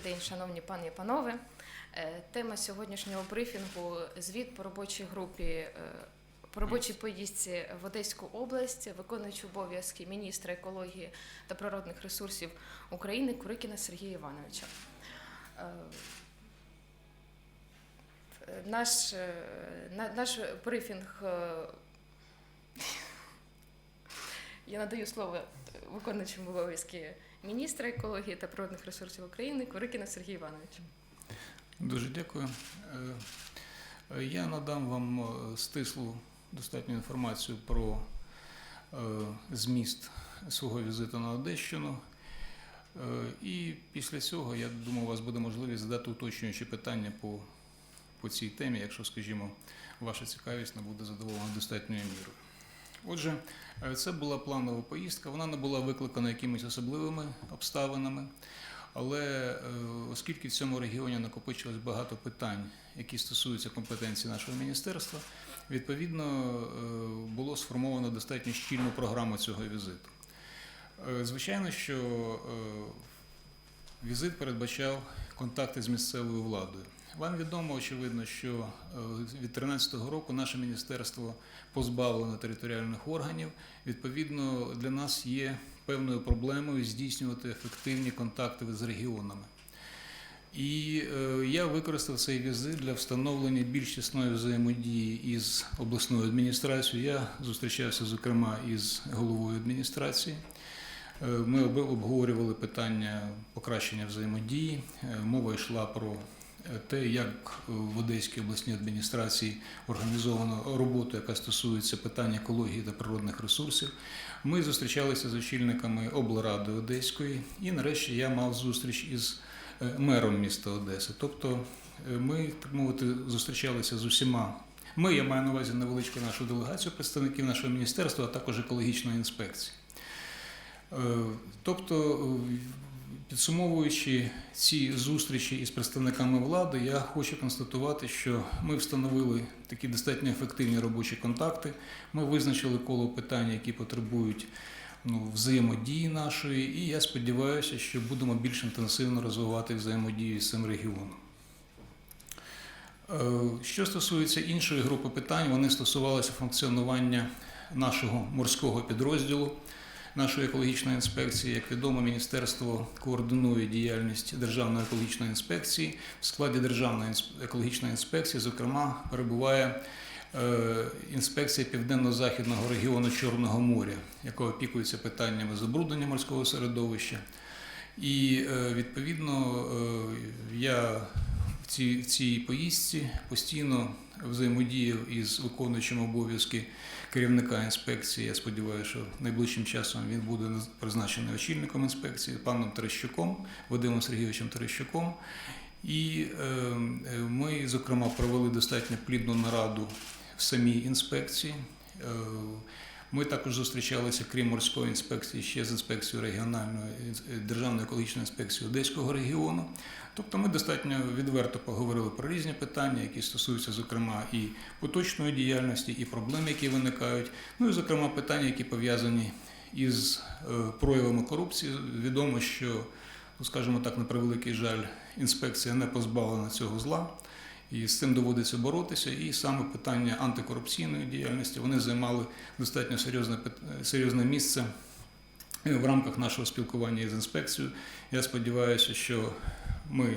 Добрий день, шановні пані і панове. Е, Тема сьогоднішнього брифінгу звіт по робочій групі е, по робочій поїздці в Одеську область, виконуючи обов'язки міністра екології та природних ресурсів України Курикіна Сергія Івановича. Е, Наш, наш брифінг я надаю слово виконуючому обов'язки міністра екології та природних ресурсів України Курикіна Сергія Івановича. Дуже дякую. Е, е, Я надам вам е, стислу достатню інформацію про е, зміст свого візиту на Одещину. Е, І після цього, я думаю, у вас буде можливість задати уточнюючі питання по, по цій темі, якщо, скажімо, ваша цікавість не буде задоволена достатньою мірою. Отже, е, це була планова поїздка, вона не була викликана якимись особливими обставинами. Але е, оскільки в цьому регіоні накопичилось багато питань, які стосуються компетенції нашого міністерства, відповідно е, було сформовано достатньо щільну програму цього візиту. Е, Звичайно, що е, візит передбачав контакти з місцевою владою. Вам відомо, очевидно, що е, від 2013 року наше міністерство позбавлено територіальних органів. Відповідно, для нас є певною проблемою здійснювати ефективні контакти з регіонами. І е, я використав цей візит для встановлення більш тісної взаємодії із обласною адміністрацією. Я зустрічався, зокрема, із головою адміністрації. Е, Ми об- обговорювали питання покращення взаємодії. Мова йшла про те, як в Одеській обласній адміністрації організовано роботу, яка стосується питань екології та природних ресурсів. Ми зустрічалися з очільниками облради Одеської, і нарешті я мав зустріч із е, мером міста Одеси. Тобто е, ми, так мовити, зустрічалися з усіма. Ми, я маю на увазі невеличку нашу делегацію представників нашого міністерства, а також екологічної інспекції. Е, Тобто, підсумовуючи ці зустрічі із представниками влади, я хочу констатувати, що ми встановили такі достатньо ефективні робочі контакти. Ми визначили коло питань, які потребують ну, взаємодії нашої, і я сподіваюся, що будемо більш інтенсивно розвивати взаємодію з цим регіоном. Е, Що стосується іншої групи питань, вони стосувалися функціонування нашого морського підрозділу, нашої екологічної інспекції. Як відомо, міністерство координує діяльність Державної екологічної інспекції. В складі Державної екологічної інспекції, зокрема, перебуває е, інспекція Південно-Західного регіону Чорного моря, яка опікується питаннями забруднення морського середовища. І е, відповідно е, я в цій, в цій поїздці постійно взаємодіяв із виконуючим обов'язки керівника інспекції. Я сподіваюся, що найближчим часом він буде призначений очільником інспекції паном Терещуком, Вадимом Сергійовичем Терещуком. І е, е, ми, зокрема, провели достатньо плідну нараду в самій інспекції. Ми також зустрічалися, крім морської інспекції, ще з інспекцією регіональної е, Державної екологічної інспекції Одеського регіону. Тобто ми достатньо відверто поговорили про різні питання, які стосуються, зокрема, і поточної діяльності, і проблем, які виникають. Ну і, зокрема, питання, які пов'язані із е, проявами корупції. Відомо, що, ну, скажімо так, на превеликий жаль, інспекція не позбавлена цього зла. І з цим доводиться боротися. І саме питання антикорупційної діяльності вони займали достатньо серйозне, серйозне місце е, в рамках нашого спілкування із інспекцією. Я сподіваюся, що ми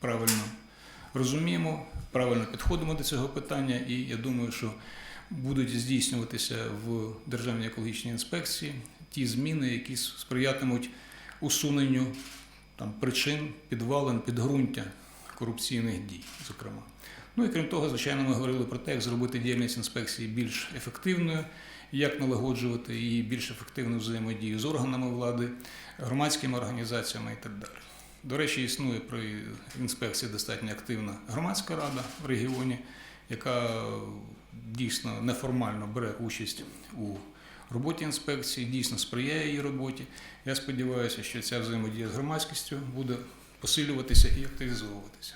правильно розуміємо, правильно підходимо до цього питання, і я думаю, що будуть здійснюватися в Державній екологічній інспекції ті зміни, які сприятимуть усуненню там, причин, підвалин, підґрунтя корупційних дій, зокрема. Ну і крім того, звичайно, ми говорили про те, як зробити діяльність інспекції більш ефективною, як налагоджувати її більш ефективну взаємодію з органами влади, громадськими організаціями і так далі. До речі, існує при інспекції достатньо активна громадська рада в регіоні, яка дійсно неформально бере участь у роботі інспекції, дійсно сприяє її роботі. Я сподіваюся, що ця взаємодія з громадськістю буде посилюватися і активізовуватися.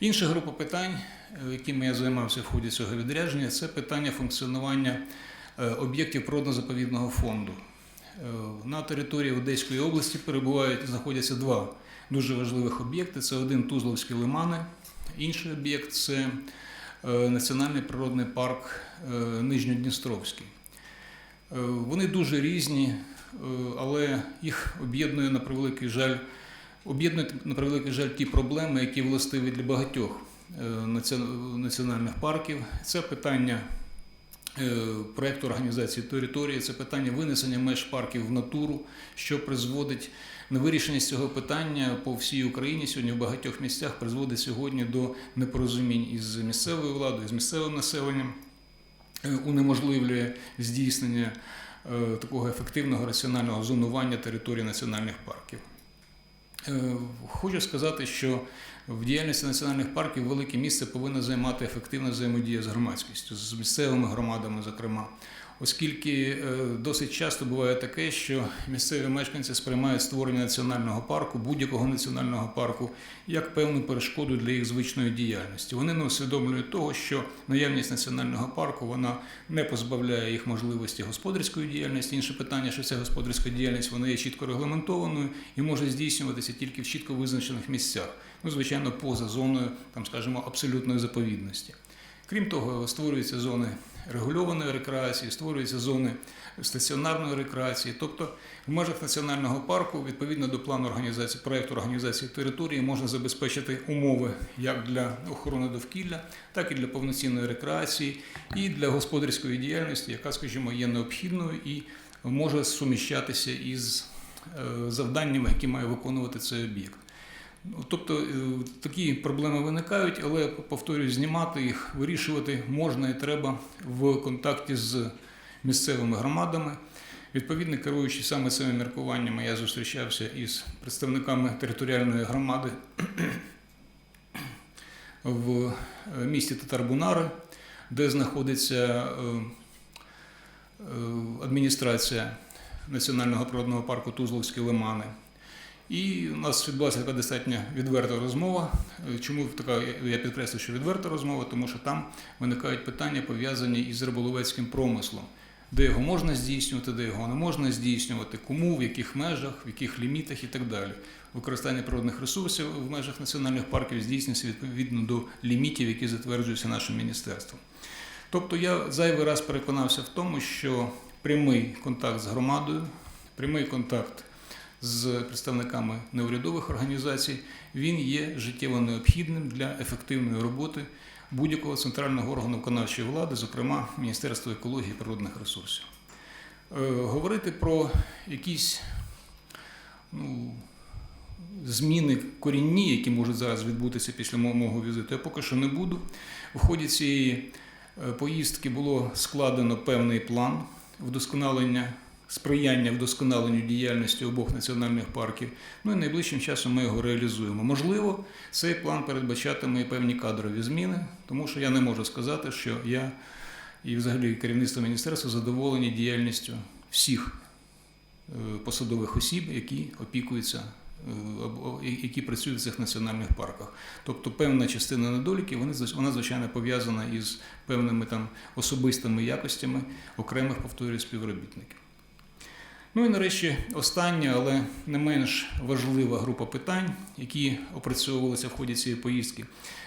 Інша група питань, е, якими я займався в ході цього відрядження, це питання функціонування е, об'єктів природно-заповідного фонду. На території Одеської області перебувають знаходяться два дуже важливих об'єкти. Це один Тузловські лимани, інший об'єкт це е, Національний природний парк е, Нижньодністровський. Е, Вони дуже різні, е, але їх об'єднує на превеликий жаль, об'єднують на превеликий жаль ті проблеми, які властиві для багатьох е, національних парків. Це питання е, проекту організації території, це питання винесення меж парків в натуру, що призводить на вирішення цього питання по всій Україні сьогодні в багатьох місцях призводить сьогодні до непорозумінь із місцевою владою, з місцевим населенням, е, унеможливлює здійснення такого ефективного раціонального зонування території національних парків. Е, Хочу сказати, що в діяльності національних парків велике місце повинна займати ефективна взаємодія з громадськістю, з місцевими громадами, зокрема. Оскільки е, досить часто буває таке, що місцеві мешканці сприймають створення національного парку, будь-якого національного парку, як певну перешкоду для їх звичної діяльності. Вони не усвідомлюють того, що наявність національного парку вона не позбавляє їх можливості господарської діяльності. Інше питання, що ця господарська діяльність вона є чітко регламентованою і може здійснюватися тільки в чітко визначених місцях. Ну, звичайно, поза зоною, там, скажімо, абсолютної заповідності. Крім того, створюються зони регульованої рекреації, створюються зони стаціонарної рекреації. Тобто в межах національного парку, відповідно до плану організації проекту організації території, можна забезпечити умови як для охорони довкілля, так і для повноцінної рекреації, і для господарської діяльності, яка, скажімо, є необхідною і може суміщатися із е, завданнями, які має виконувати цей об'єкт. Тобто е, такі проблеми виникають, але повторюю, знімати їх, вирішувати можна і треба в контакті з місцевими громадами. Відповідно, керуючи саме цими міркуваннями, я зустрічався із представниками територіальної громади в е, місті Татарбунари, де знаходиться е, адміністрація Національного природного парку Тузловські лимани. І у нас відбулася така достатньо відверта розмова. Е, Чому така я підкреслю, що відверта розмова? Тому що там виникають питання пов'язані із риболовецьким промислом, де його можна здійснювати, де його не можна здійснювати, кому, в яких межах, в яких лімітах і так далі. Використання природних ресурсів в межах національних парків здійснюється відповідно до лімітів, які затверджуються нашим міністерством. Тобто я зайвий раз переконався в тому, що прямий контакт з громадою, прямий контакт з представниками неурядових організацій, він є життєво необхідним для ефективної роботи будь-якого центрального органу виконавчої влади, зокрема Міністерства екології і природних ресурсів. Е, Говорити про якісь ну, зміни корінні, які можуть зараз відбутися після мого- візиту, я поки що не буду. В ході цієї е, поїздки було складено певний план вдосконалення сприяння вдосконаленню діяльності обох національних парків. Ну і найближчим часом ми його реалізуємо. Можливо, цей план передбачатиме і певні кадрові зміни, тому що я не можу сказати, що я і взагалі керівництво міністерства задоволені діяльністю всіх е, посадових осіб, які опікуються. е, Які працюють в цих національних парках, тобто певна частина недоліків, вона звичайно пов'язана із певними там особистими якостями окремих повторюю співробітників. Ну і нарешті остання, але не менш важлива група питань, які опрацьовувалися в ході цієї поїздки,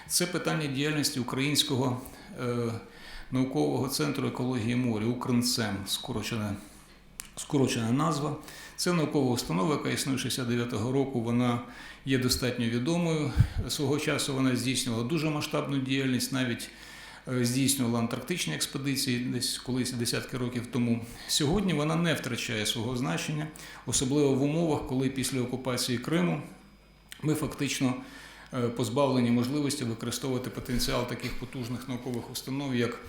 це питання діяльності Українського е, наукового центру екології моря Укрнцем, скорочена, скорочена назва. Це наукова установа, яка існує з 69-го року. Вона є достатньо відомою. Свого часу вона здійснювала дуже масштабну діяльність, навіть здійснювала антарктичні експедиції десь колись десятки років тому. Сьогодні вона не втрачає свого значення, особливо в умовах, коли після окупації Криму ми фактично е, позбавлені можливості використовувати потенціал таких потужних наукових установ, як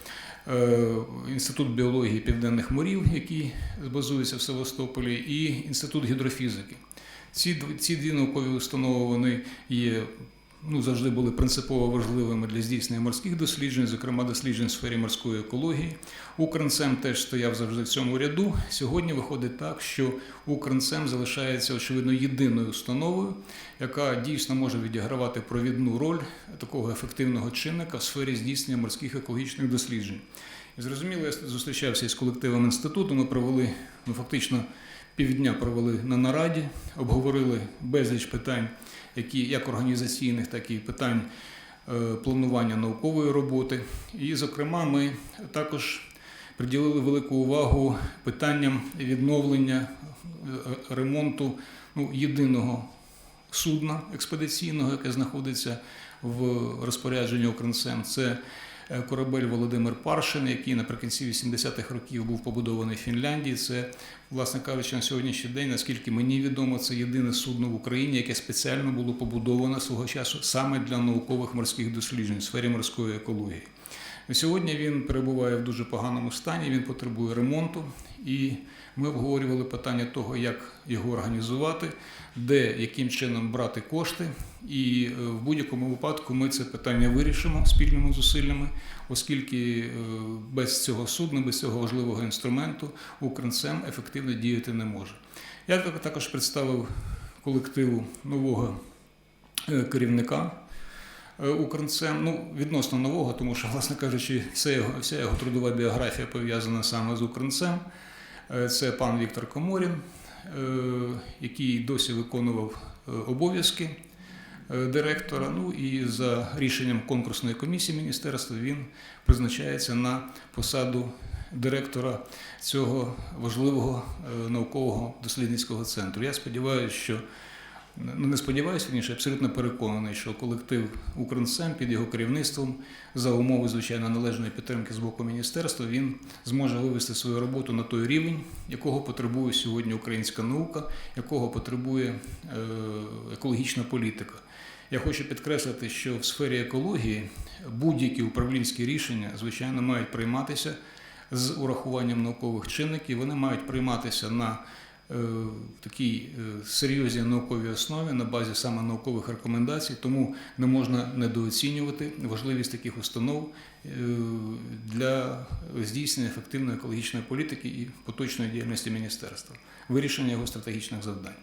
е, Інститут біології південних морів, який базується в Севастополі, і Інститут гідрофізики. Ці, ці дві наукові установи вони є ну, завжди були принципово важливими для здійснення морських досліджень, зокрема досліджень в сфері морської екології. Укрнцем теж стояв завжди в цьому ряду. Сьогодні виходить так, що Укрнцем залишається очевидно єдиною установою, яка дійсно може відігравати провідну роль такого ефективного чинника в сфері здійснення морських екологічних досліджень. І зрозуміло, я зустрічався із колективом інституту. Ми провели ну, фактично півдня провели на нараді, обговорили безліч питань, які як організаційних, так і питань е, планування наукової роботи. І, зокрема, ми також приділили велику увагу питанням відновлення е, ремонту ну, єдиного судна експедиційного, яке знаходиться в розпорядженні Укрнсем. Це корабель Володимир Паршин, який наприкінці 80-х років був побудований в Фінляндії. Це, власне кажучи, на сьогоднішній день, наскільки мені відомо, це єдине судно в Україні, яке спеціально було побудовано свого часу саме для наукових морських досліджень в сфері морської екології. Сьогодні він перебуває в дуже поганому стані, він потребує ремонту, і ми обговорювали питання того, як його організувати, де яким чином брати кошти. І е, в будь-якому випадку ми це питання вирішимо спільними зусиллями, оскільки е, без цього судна, без цього важливого інструменту Укрнсем ефективно діяти не може. Я також представив колективу нового е, керівника. Е, ну, відносно нового, тому що, власне кажучи, вся його, вся його трудова біографія пов'язана саме з Укрнсем. Е, Це пан Віктор Коморін, е, який досі виконував обов'язки директора. Ну і за рішенням конкурсної комісії міністерства він призначається на посаду директора цього важливого наукового дослідницького центру. Я сподіваюся, що не сподіваюся, вірніше, абсолютно переконаний, що колектив Укрнсем під його керівництвом за умови звичайно належної підтримки з боку міністерства він зможе вивести свою роботу на той рівень, якого потребує сьогодні українська наука, якого потребує е, екологічна політика. Я хочу підкреслити, що в сфері екології будь-які управлінські рішення, звичайно, мають прийматися з урахуванням наукових чинників. Вони мають прийматися на е, такій е, серйозній науковій основі на базі саме наукових рекомендацій, тому не можна недооцінювати важливість таких установ е, для здійснення ефективної екологічної політики і поточної діяльності міністерства, вирішення його стратегічних завдань.